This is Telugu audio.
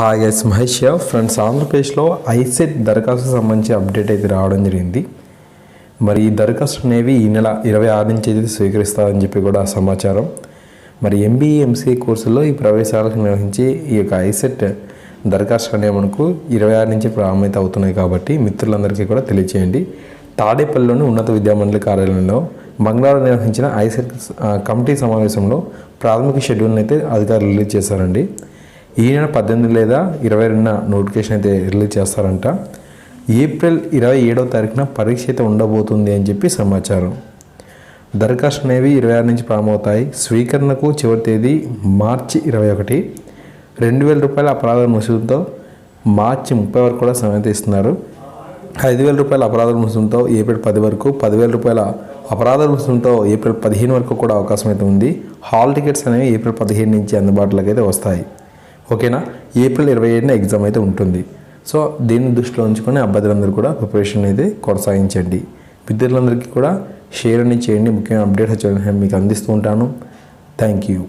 హాయ్ ఎస్ మహేష్ ఫ్రెండ్స్ ఆంధ్రప్రదేశ్లో ఐసెట్ దరఖాస్తు సంబంధించి అప్డేట్ అయితే రావడం జరిగింది. మరి ఈ దరఖాస్తు అనేవి ఈ నెల ఇరవై ఆరు నుంచి అయితే స్వీకరిస్తారని చెప్పి కూడా సమాచారం. మరి ఎంబీఏ ఎంసీఏ కోర్సుల్లో ఈ ప్రవేశాలకు నిర్వహించి ఈ యొక్క ఐసెట్ దరఖాస్తు అనేవి మనకు ఇరవై ఆరు నుంచి ప్రారంభమైతే అవుతున్నాయి కాబట్టి మిత్రులందరికీ కూడా తెలియచేయండి. తాడేపల్లిలోని ఉన్నత విద్యామండలి కార్యాలయంలో మంగళవారం నిర్వహించిన ఐసెట్ కమిటీ సమావేశంలో ప్రాథమిక షెడ్యూల్ని అయితే అధికారులు రిలీజ్ చేశారండి. ఈ నెల పద్దెనిమిది లేదా ఇరవై రెండున నోటిఫికేషన్ అయితే రిలీజ్ చేస్తారంట. ఏప్రిల్ ఇరవై ఏడవ తారీఖున పరీక్ష అయితే ఉండబోతుంది అని చెప్పి సమాచారం. దరఖాస్తు అనేవి ఇరవై ఆరు నుంచి ప్రారంభమవుతాయి. స్వీకరణకు చివరి తేదీ మార్చి ఇరవై ఒకటి. రెండు వేల రూపాయల అపరాధ ముసుగుతో మార్చి ముప్పై వరకు కూడా సమయం ఇస్తున్నారు. ఐదు వేల రూపాయల అపరాధ ముసుగుతో ఏప్రిల్ పది వరకు పదివేల రూపాయల అపరాధ రుసుముతో ఏప్రిల్ పదిహేను వరకు కూడా అవకాశం అయితే ఉంది. హాల్ టికెట్స్ అనేవి ఏప్రిల్ పదిహేను నుంచి అందుబాటులోకి అయితే వస్తాయి. ఓకేనా? ఏప్రిల్ ఇరవై ఏడున ఎగ్జామ్ అయితే ఉంటుంది. సో దీన్ని దృష్టిలో ఉంచుకొని అభ్యర్థులందరూ కూడా ప్రిపరేషన్ అయితే కొనసాగించండి. విద్యార్థులందరికీ కూడా షేర్ అని చేయండి. ముఖ్యమైన అప్డేట్ వచ్చి మీకు అందిస్తూ ఉంటాను. Thank you.